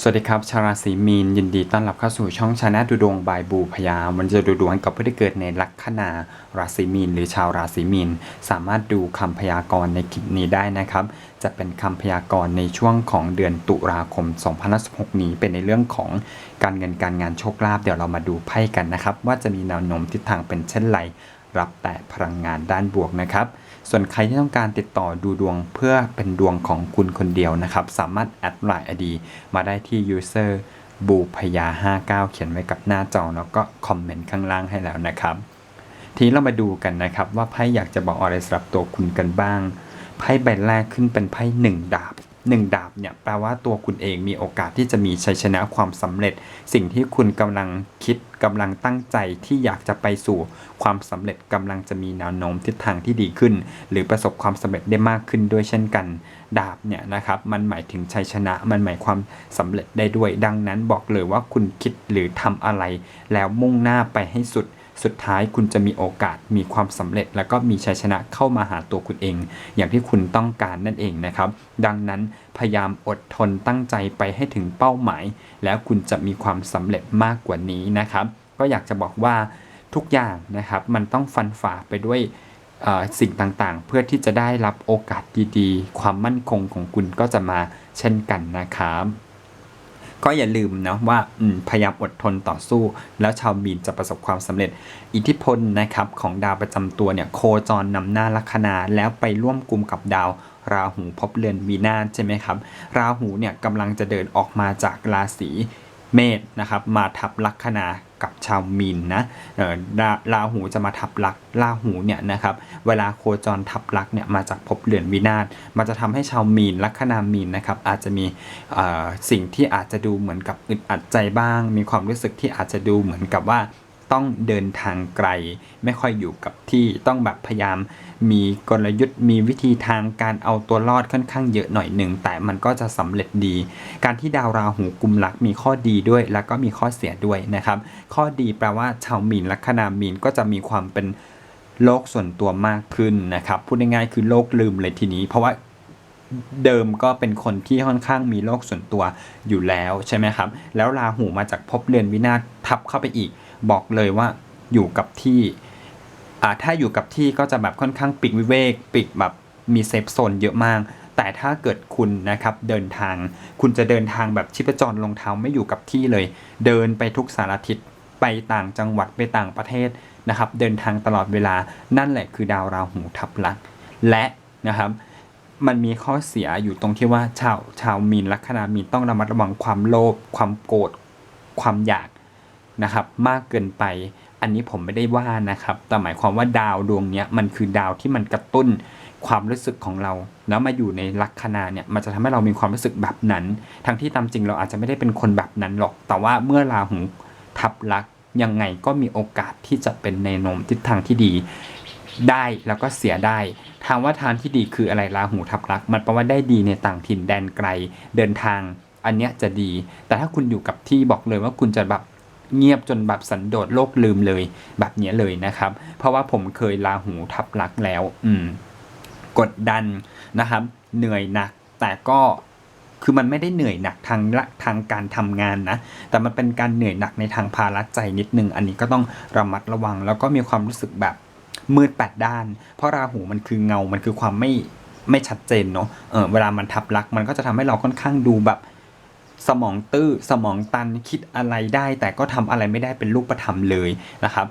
สวัสดีครับ ชาวราศีมีนยินดีต้อนรับเข้าสู่ช่องชาแนลดูดวงบายบูพยามันจะดูดวงกับผู้ที่เกิดในลัคนาราศีมีน หรือชาวราศีมีน สามารถดูคำพยากรณ์ในคลิปนี้ได้นะครับ จะเป็นคำพยากรณ์ในช่วงของเดือนตุลาคม 2016 นี้เป็นในเรื่องของการเงินการงานโชคลาภเดี๋ยวเรามาดูไพ่กันนะครับ ว่าจะมีแนวโน้มทิศทางเป็นเช่นไรรับแต่พลังงานด้านบวกนะครับ ส่วนใครที่ต้องการติดต่อดูดวงเพื่อเป็นดวงของคุณคนเดียวนะครับ สามารถแอดไลน์อดีมาได้ที่ user บูพยา 59 เขียนไว้กับหน้าจอแล้วก็คอมเมนต์ข้างล่างให้แล้วนะครับ ทีนี้เรามาดูกันนะครับ ว่าไพ่อยากจะบอกอะไรสำหรับตัวคุณกันบ้าง ไพ่ใบแรกขึ้นเป็นไพ่หนึ่งดาบ หนึ่งดาบเนี่ยแปลว่าตัวคุณเองมีโอกาสที่จะมีชัยชนะความสำเร็จ สิ่งที่คุณกำลังคิดกำลังตั้งใจที่อยากจะไปสู่ความสำเร็จกำลังจะมีแนวโน้มทิศทางที่ดีขึ้น หรือประสบความสำเร็จได้มากขึ้นด้วยเช่นกัน ดาบเนี่ยนะครับมันหมายถึงชัยชนะมันหมายความสำเร็จได้ด้วย ดังนั้นบอกเลยว่าคุณคิดหรือทำอะไร แล้วมุ่งหน้าไปให้สุด สุดท้ายคุณจะมีโอกาสมีความสำเร็จ แล้วก็มีชัยชนะเข้ามาหาตัวคุณเอง อย่างที่คุณต้องการนั่นเองนะครับ ดังนั้นพยายามอดทนตั้งใจไปให้ถึงเป้าหมาย แล้วคุณจะมีความสำเร็จมากกว่านี้นะครับ ก็อยากจะบอกว่าทุกอย่างนะครับมันต้องฟันฝ่าไปด้วยสิ่งต่างๆ เพื่อที่จะได้รับโอกาสดีๆ ความมั่นคงของคุณก็จะมาเช่นกันนะครับ ก็อย่าลืมนะว่าพยายามอดทนต่อสู้ แล้วชาวมีนจะประสบความสำเร็จ อิทธิพลนะครับของดาวประจำตัวเนี่ยโคจรนำหน้าลัคนาแล้วไปร่วมกลุ่มกับดาวราหูพบเรือนวีนาใช่ไหมครับ ราหูเนี่ยกำลังจะเดินออกมาจากราศี เมษนะครับมาทับลัคนากับชาวมีนนะเออราราหูจะมาทับลักราหูเนี่ยนะครับเวลาโคจรทับลักเนี่ยมาจากภพเรือนวินาศมันจะทำให้ชาวมีนลัคนามีนนะครับอาจจะมีสิ่งที่อาจจะดูเหมือนกับอึดอัดใจบ้าง มีความรู้สึกที่อาจจะดูเหมือนกับว่า ต้องเดินทางไกล ไม่ค่อยอยู่กับที่ต้องแบบพยายาม มีกลยุทธ์มีวิธีทางการเอาตัวรอดค่อนข้างเยอะหน่อยหนึ่งแต่มันก็จะสำเร็จดี การที่ดาวราหูกุมลักมีข้อดีด้วย แล้วก็มีข้อเสียด้วยนะครับ ข้อดีแปลว่าชาวมีนลัคนามีนก็จะมีความเป็นโลกส่วนตัวมากขึ้นนะครับ พูดง่ายๆคือโลกลืมเลยทีนี้ เพราะว่าเดิมก็เป็นคนที่ค่อนข้างมีโลกส่วนตัวอยู่แล้วใช่ไหมครับ แล้วราหูมาจากภพเรือนวินาศทับเข้าไปอีก บอกเลยว่าอยู่กับที่ถ้าอยู่กับที่ก็จะแบบค่อนข้างปิดวิเวกปิดแบบมีเซฟโซนเยอะมาก แต่ถ้าเกิดคุณนะครับเดินทาง คุณจะเดินทางแบบชิปจรลงเท้าไม่อยู่กับที่เลย เดินไปทุกสารทิศไปต่างจังหวัดไปต่างประเทศนะครับ เดินทางตลอดเวลานั่นแหละคือดาวราหูทับลักและนะครับ มันมีข้อเสียอยู่ตรงที่ว่าชาวชาวมีนลัคนามีนต้องระมัดระวังความโลภความโกรธความอยาก นะครับมากเกินไป อันนี้ผมไม่ได้ว่านะครับ แต่หมายความว่าดาวดวงนี้มันคือดาวที่มันกระตุ้นความรู้สึกของเรา แล้วมาอยู่ในลัคนาเนี่ยมันจะทำให้เรามีความรู้สึกแบบนั้น ทั้งที่ตามจริงเราอาจจะไม่ได้เป็นคนแบบนั้นหรอก แต่ว่าเมื่อราหูทับลักษณ์ยังไงก็มีโอกาสที่จะเป็นในโนมทิศทางที่ดีได้แล้วก็เสียได้ถามว่าทางที่ดีคืออะไรราหูทับลักษณ์มันแปลว่าได้ดีในต่างถิ่นแดนไกลเดินทาง อันเนี้ยจะดี แต่ถ้าคุณอยู่กับที่บอกเลยว่าคุณจะแบบ เงียบจนแบบสันโดษโลกลืมเลยแบบนี้เลยนะครับ เพราะว่าผมเคยราหูทับลักแล้ว อืม กดดันนะครับ เหนื่อยหนัก แต่ก็คือมันไม่ได้เหนื่อยหนักทางละทางการทำงานนะ แต่มันเป็นการเหนื่อยหนักในทางภาระใจนิดนึง อันนี้ก็ต้องระมัดระวัง แล้วก็มีความรู้สึกแบบมืดแปดด้าน เพราะราหูมันคือเงา มันคือความไม่ไม่ชัดเจนเนาะ เออเวลามันทับลัก มันก็จะทำให้เราค่อนข้างดูแบบ สมองตื้อสมองตันคิดอะไรได้ แต่ก็ทำอะไรไม่ได้เป็นรูปธรรมเลยนะครับ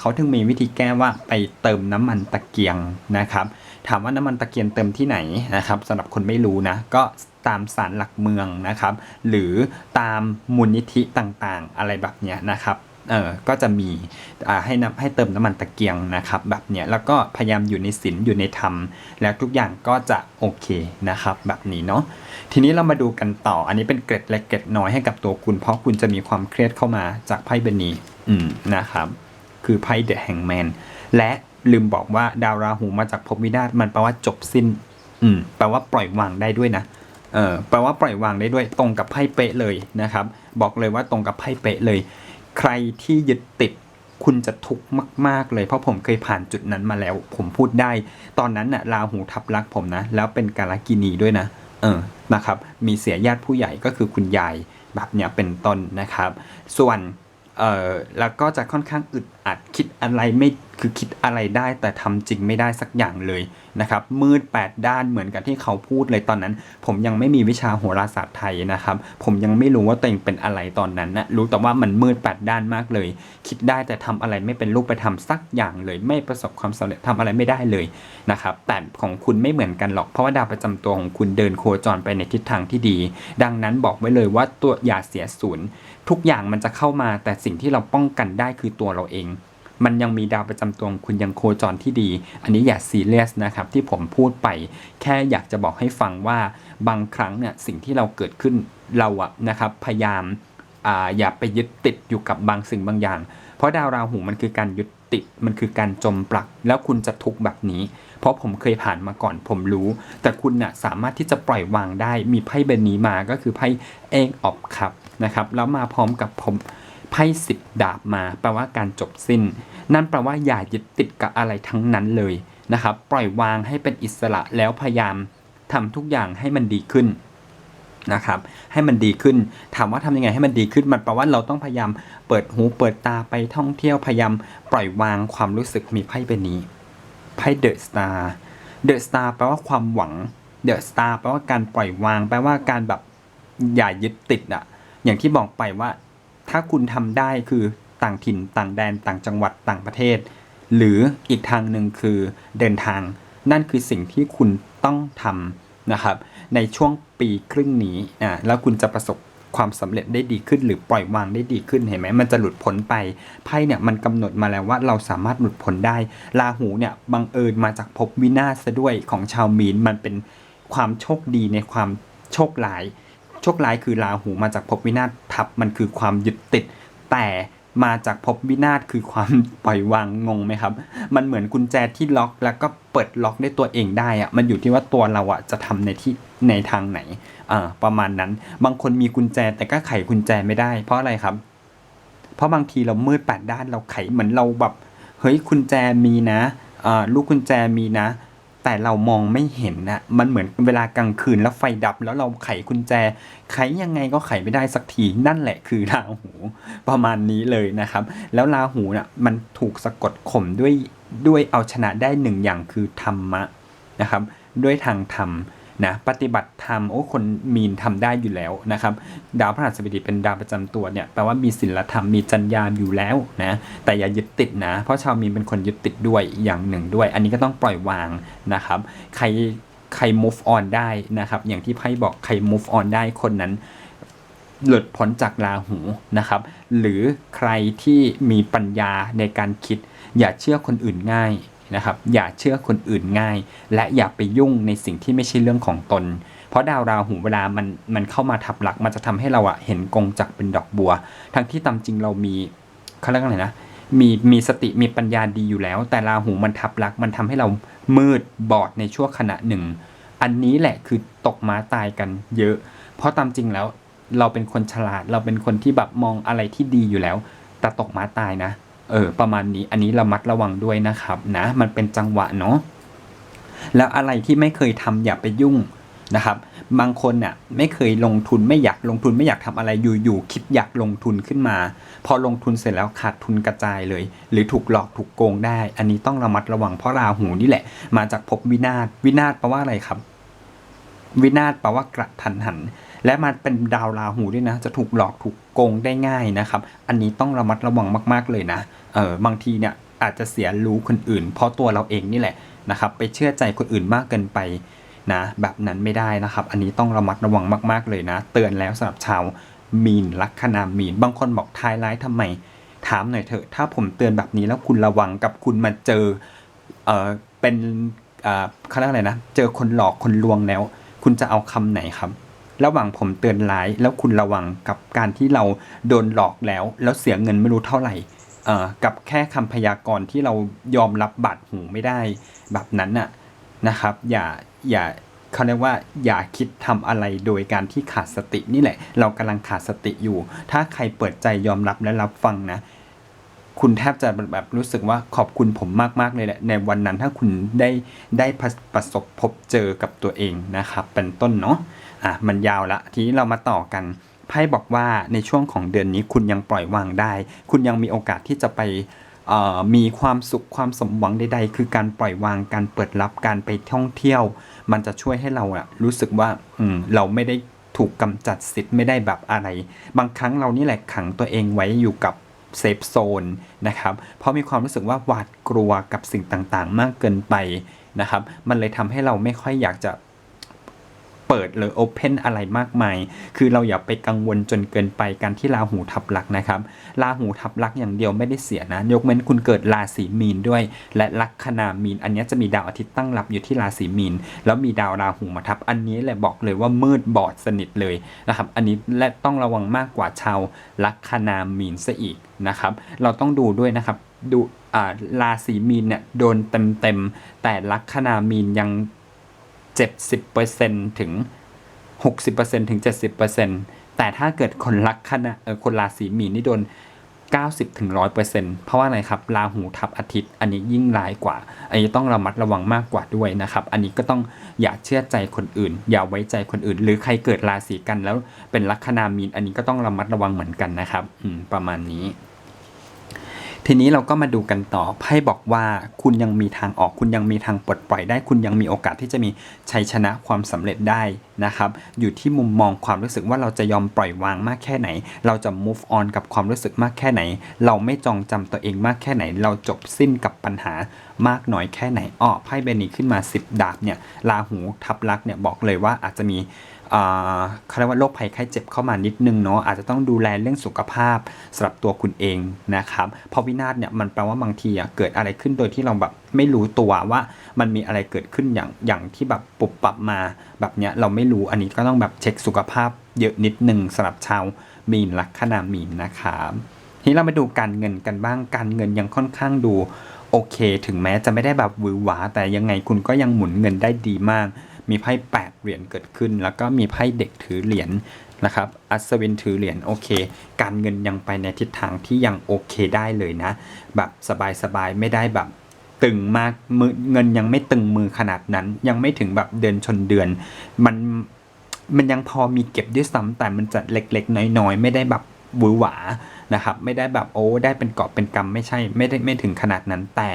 เขาถึงมีวิธีแก้ว่าไปเติมน้ำมันตะเกียงนะครับ ถามว่าน้ำมันตะเกียงเติมที่ไหนนะครับสำหรับคนไม่รู้นะก็ตามสารหลักเมืองนะครับ หรือตามมูลนิธิต่างๆ อะไรแบบเนี้ยนะครับเออก็จะมีให้นำให้เติมน้ำมันตะเกียงนะครับ แบบเนี้ยแล้วก็พยายามอยู่ในศีลอยู่ในธรรม แล้วทุกอย่างก็จะโอเคนะครับ แบบนี้เนาะ ทีนี้เรามาดูกันต่อ อันนี้เป็นเกร็ดเล็กเกร็ดน้อยให้กับตัวคุณ เพราะคุณจะมีความเครียดเข้ามาจากไพ่เบนีอืมนะครับ คือไพ่เดอะแฮงแมนและลืมบอกว่าดาวราหูมาจากภพวินาศมันแปลว่าจบสิ้น อืมแปลว่าปล่อยวางได้ด้วยนะเออแปลว่าปล่อยวางได้ด้วยตรงกับไพ่เป๊ะเลยนะครับ บอกเลยว่าตรงกับไพ่เป๊ะเลย ใครที่ยึดติดคุณจะทุกข์มาก ๆ เลยเพราะผมเคยผ่านจุดนั้นมาแล้ว ผมพูดได้ ตอนนั้นน่ะราหูทับลักผมนะ แล้วเป็นกาลกินีด้วยนะ เออนะครับมีเสียญาติผู้ใหญ่ก็คือคุณยายแบบเนี้ยเป็นต้นนะครับ ส่วนเอ่อแล้วก็จะค่อนข้างอึดอัดคิดอะไรไม่ คือคิดอะไรได้แต่ทำจริงไม่ได้สักอย่างเลยนะครับมืด 8 ด้านเหมือนกับที่เขาพูดเลยตอนนั้น ผมยังไม่มีวิชาโหราศาสตร์ไทยนะครับ ผมยังไม่รู้ว่าตัวเองเป็นอะไรตอนนั้นนะรู้แต่ว่ามันมืด 8 ด้านมากเลย คิดได้แต่ทำอะไรไม่เป็นรูปไปทำสักอย่างเลย ไม่ประสบความสำเร็จทำอะไรไม่ได้เลยนะครับแต่ของคุณไม่เหมือนกันหรอกเพราะว่าดาวประจำตัวของคุณเดินโคจรไปในทิศทางที่ดี ดังนั้นบอกไว้เลยว่าตัวอย่าเสียศูนย์ทุกอย่างมันจะเข้ามาแต่สิ่งที่เราป้องกันได้คือตัวเราเอง มันยังมีดาวประจำตัวคุณยังโคจรที่ดี อันนี้อย่าซีเรียสนะครับที่ผมพูดไปแค่อยากจะบอกให้ฟังว่าบางครั้งเนี่ยสิ่งที่เราเกิดขึ้นเราอะนะครับพยายามออย่าไปยึดติดอยู่กับบางสิ่งบางอย่าง เพราะดาวราหูมันคือการยึดติดมันคือการจมปลัก แล้วคุณจะทุกข์แบบนี้ เพราะผมเคยผ่านมาก่อนผมรู้ แต่คุณน่ะสามารถที่จะปล่อยวางได้มีไพ่ใบนี้มาก็คือไพ่เองออบครับนะครับแล้วมาพร้อมกับผม ไพ่สิบดาบมาแปลว่าการจบสิ้น นั่นแปลว่าอย่ายึดติดกับอะไรทั้งนั้นเลยนะครับ ปล่อยวางให้เป็นอิสระแล้วพยายามทำทุกอย่างให้มันดีขึ้นนะครับให้มันดีขึ้นถามว่าทำยังไงให้มันดีขึ้นมันแปลว่าเราต้องพยายามเปิดหูเปิดตาไปท่องเที่ยวพยายามปล่อยวางความรู้สึกมีไพ่ใบนี้ไพ่เดอะสตาร์เดอะสตาร์แปลว่าความหวังเดอะสตาร์แปลว่าการปล่อยวาง แปลว่าการแบบอย่ายึดติดอะอย่างที่บอกไปว่า ถ้าคุณทำได้คือต่างถิ่นต่างแดนต่างจังหวัดต่างประเทศ หรืออีกทางหนึ่งคือเดินทาง นั่นคือสิ่งที่คุณต้องทำนะครับ ในช่วงปีครึ่งนี้อ่าแล้วคุณจะประสบความสำเร็จได้ดีขึ้นหรือปล่อยวางได้ดีขึ้นเห็นไหมมันจะหลุดพ้นไปไพ่เนี่ยมันกำหนดมาแล้วว่าเราสามารถหลุดพ้นได้ราหูเนี่ยบังเอิญมาจากภพวินาศซะด้วยของชาวมีนมันเป็นความโชคดีในความโชคร้าย โชคร้ายคือราหูมาจากภพวินาศทับมันคือความยึดติด แต่มาจากภพวินาศคือความปล่อยวางงงไหมครับ มันเหมือนกุญแจที่ล็อกแล้วก็เปิดล็อกได้ตัวเองได้อะมันอยู่ที่ว่าตัวเราอะจะทำในที่ในทางไหนอ่าประมาณนั้น บางคนมีกุญแจแต่ก็ไขกุญแจไม่ได้ เพราะอะไรครับ เพราะบางทีเรามืดแปดด้านเราไขเหมือนเราแบบเฮ้ยกุญแจมีนะอ่าลูกกุญแจมีนะ แต่เรามองไม่เห็นนะมันเหมือนเวลากลางคืนแล้วไฟดับ แล้วเราไขกุญแจ ไขยังไงก็ไขไม่ได้สักทีนั่นแหละคือราหูประมาณนี้เลยนะครับ แล้วราหูนะ่ะมันถูกสะกดข่มด้วยด้วยเอาชนะได้หนึ่งอย่างคือธรรมะนะครับ ด้วยทางธรรม นะปฏิบัติธรรมโอ้คนมีนทำได้อยู่แล้วนะครับ ดาวพฤหัสบดีเป็นดาวประจำตัวเนี่ยแปลว่ามีศีลธรรมมีจรรยาอยู่แล้วนะแต่อย่ายึดติดนะ เพราะชาวมีนเป็นคนยึดติดด้วยอย่างหนึ่งด้วย อันนี้ก็ต้องปล่อยวางนะครับ ใครใคร move on ได้นะครับ อย่างที่ไพ่บอกใคร move on ได้คนนั้นหลุดพ้นจากราหูนะครับ หรือใครที่มีปัญญาในการคิด อย่าเชื่อคนอื่นง่าย นะครับ อย่าเชื่อคนอื่นง่าย และอย่าไปยุ่งในสิ่งที่ไม่ใช่เรื่องของตน เพราะดาวราหูเวลามันมันเข้ามาทับหลัก มันจะทำให้เราอะเห็นกงจักเป็นดอกบัว ทั้งที่ตามจริงเรามีเขาเรียกว่าอะไรนะมีมีสติมีปัญญาดีอยู่แล้ว แต่ราหูมันทับหลักมันทำให้เรามืดบอดในชั่วขณะหนึ่ง อันนี้แหละคือตกม้าตายกันเยอะ เพราะตามจริงแล้วเราเป็นคนฉลาด เราเป็นคนที่แบบมองอะไรที่ดีอยู่แล้ว แต่ตกม้าตายนะ เออประมาณนี้อันนี้ระมัดระวังด้วยนะครับนะ มันเป็นจังหวะเนาะแล้วอะไรที่ไม่เคยทำอย่าไปยุ่งนะครับ บางคนเนี่ยไม่เคยลงทุนไม่อยากลงทุนไม่อยากทำอะไรอยู่ๆคิดอยากลงทุนขึ้นมา พอลงทุนเสร็จแล้วขาดทุนกระจายเลย หรือถูกหลอกถูกโกงได้ อันนี้ต้องระมัดระวังเพราะราหูนี่แหละ มาจากภพวินาศวินาศแปลว่าอะไรครับ วินาศแปลว่ากระทันหัน และมันเป็นดาวราหูด้วยนะ จะถูกหลอกถูกโกงได้ง่ายนะครับ อันนี้ต้องระมัดระวังมาก ๆเลยนะเออบางทีเนี่ยอาจจะเสียรู้คนอื่น เพราะตัวเราเองนี่แหละนะครับ ไปเชื่อใจคนอื่นมากเกินไปนะแบบนั้นไม่ได้นะครับ อันนี้ต้องระมัดระวังมาก ๆเลยนะ เตือนแล้วสำหรับชาวมีนลัคนามีน บางคนบอกทายร้ายทำไม ถามหน่อยเถอะ ถ้าผมเตือนแบบนี้แล้วคุณระวังกับคุณมาเจอเออเป็นเอ่อเขาเรียกอะไรนะ เจอคนหลอกคนลวงแล้ว คุณจะเอาคำไหนครับ ระหว่างผมเตือนร้าย แล้วคุณระวังกับการที่เราโดนหลอกแล้ว แล้วเสียเงินไม่รู้เท่าไหร่เอ่อกับแค่คำพยากรณ์ที่เรายอมรับบาดหูไม่ได้แบบนั้นน่ะนะครับ อย่าอย่าเขาเรียกว่าอย่าคิดทำอะไรโดยการที่ขาดสตินี่แหละ เรากำลังขาดสติอยู่ ถ้าใครเปิดใจยอมรับและรับฟังนะ คุณแทบจะแบบรู้สึกว่าขอบคุณผมมาก ๆ เลยแหละ ในวันนั้นถ้าคุณได้ได้ประสบพบเจอกับตัวเองนะครับ เป็นต้นเนาะ อะมันยาวละทีนี้เรามาต่อกันไพ่บอกว่าในช่วงของเดือนนี้คุณยังปล่อยวางได้ คุณยังมีโอกาสที่จะไปมีความสุขความสมหวังใด ๆ คือการปล่อยวางการเปิดรับการไปท่องเที่ยว มันจะช่วยให้เราอะรู้สึกว่าอืมเราไม่ได้ถูกกำจัดสิทธิ์ไม่ได้แบบอะไร บางครั้งเรานี่แหละขังตัวเองไว้อยู่กับเซฟโซนนะครับ เพราะมีความรู้สึกว่าหวาดกลัวกับสิ่งต่างๆ มากเกินไปนะครับ มันเลยทำให้เราไม่ค่อยอยากจะ เปิดหรือโอเพนอะไรมากมาย คือเราอย่าไปกังวลจนเกินไปการที่ราหูทับลักนะครับราหูทับลักอย่างเดียวไม่ได้เสียนะ ยกเว้นคุณเกิดราศีมีนด้วย และลัคนามีน อันนี้จะมีดาวอาทิตย์ตั้งรับอยู่ที่ราศีมีน แล้วมีดาวราหูมาทับ อันนี้แหละบอกเลยว่ามืดบอดสนิทเลยนะครับ อันนี้และต้องระวังมากกว่าชาวลัคนามีนซะอีกนะครับ เราต้องดูด้วยนะครับดูอ่าราศีมีนเนี่ยโดนเต็มๆแต่ลัคนามีนยัง 70%ถึง 60%ถึง 70%แต่ถ้าเกิดคนรักคณะคนราศีมีนนี่โดน 90ถึง100%เพราะว่าอะไรครับราหูทับอาทิตย์ อันนี้ยิ่งร้ายกว่า อันนี้ต้องระมัดระวังมากกว่าด้วยนะครับ อันนี้ก็ต้องอย่าเชื่อใจคนอื่น อย่าไว้ใจคนอื่น หรือใครเกิดราศีกันแล้วเป็นลัคนามีน อันนี้ก็ต้องระมัดระวังเหมือนกันนะครับ อืม ประมาณนี้ ทีนี้เราก็มาดูกันต่อไพ่บอกว่าคุณยังมีทางออกคุณยังมีทางปลดปล่อยได้ คุณยังมีโอกาสที่จะมีชัยชนะความสำเร็จได้นะครับอยู่ที่มุมมองความรู้สึกว่าเราจะยอมปล่อยวางมากแค่ไหน เราจะ move on กับความรู้สึกมากแค่ไหน เราไม่จองจำตัวเองมากแค่ไหน เราจบสิ้นกับปัญหามากน้อยแค่ไหนอ้อไพ่ใบนี้ขึ้นมา 10 ดาบเนี่ยราหูทับลักเนี่ยบอกเลยว่าอาจจะมี เขาเรียกว่าโรคภัยไข้เจ็บเข้ามานิดนึงเนาะอาจจะต้องดูแลเรื่องสุขภาพสำหรับตัวคุณเองนะครับเพราะวินาศเนี่ยมันแปลว่าบางทีอะเกิดอะไรขึ้นโดยที่เราแบบไม่รู้ตัวว่ามันมีอะไรเกิดขึ้นอย่างอย่างที่แบบปุบปรับมาแบบเนี้ยเราไม่รู้อันนี้ก็ต้องแบบเช็คสุขภาพเยอะนิดนึงสำหรับชาวมีนลัคนามีนนะครับทีนี้เรามาดูการเงินกันบ้างการเงินยังค่อนข้างดูโอเค ถึงแม้จะไม่ได้แบบวือหวาแต่ยังไงคุณก็ยังหมุนเงินได้ดีมาก มีไพ่แปดเหรียญเกิดขึ้น แล้วก็มีไพ่เด็กถือเหรียญนะครับ อัศวินถือเหรียญโอเค การเงินยังไปในทิศทางที่ยังโอเคได้เลยนะ แบบสบายๆไม่ได้แบบตึงมากมือเงินยังไม่ตึงมือขนาดนั้น ยังไม่ถึงแบบเดือนชนเดือน มันมันยังพอมีเก็บด้วยซ้ำแต่มันจะเล็กๆ น้อยๆ ไม่ได้แบบหวือหวา นะครับไม่ได้แบบโอ้ได้เป็นเกาะเป็นกำไม่ใช่ไม่ได้ไม่ถึงขนาดนั้นแต่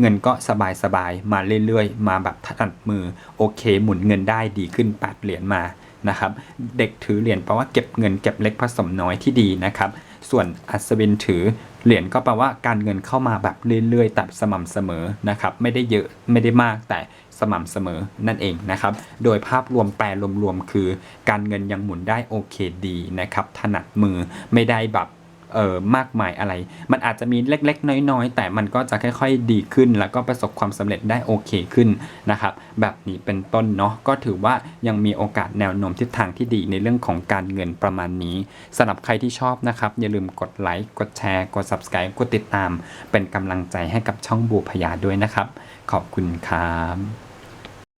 เงินก็สบายสบายมาเรื่อยๆ มาแบบถนัดมือโอเค หมุนเงินได้ดีขึ้นแปดเหรียญมานะครับเด็กถือเหรียญแปลว่าเก็บเงินเก็บเล็กผสมน้อยที่ดีนะครับส่วนอัศวินถือเหรียญก็แปลว่าการเงินเข้ามาแบบเรื่อยๆแต่สม่ำเสมอนะครับไม่ได้เยอะไม่ได้มากแต่สม่ำเสมอนั่นเองนะครับโดยภาพรวมแปลรวมๆคือ การเงินยังหมุนได้โอเคดีนะครับถนัดมือไม่ได้แบบ เออมากมายอะไร มันอาจจะมีเล็กๆ น้อยๆ แต่มันก็จะค่อยๆดีขึ้น แล้วก็ประสบความสำเร็จได้โอเคขึ้นนะครับแบบนี้เป็นต้นเนาะก็ถือว่ายังมีโอกาสแนวโน้มทิศทางที่ดีในเรื่องของการเงินประมาณนี้สำหรับใครที่ชอบนะครับ อย่าลืมกดไลค์กดแชร์ กด subscribe กดติดตาม เป็นกำลังใจให้กับช่องบูพยาด้วยนะครับ ขอบคุณครับ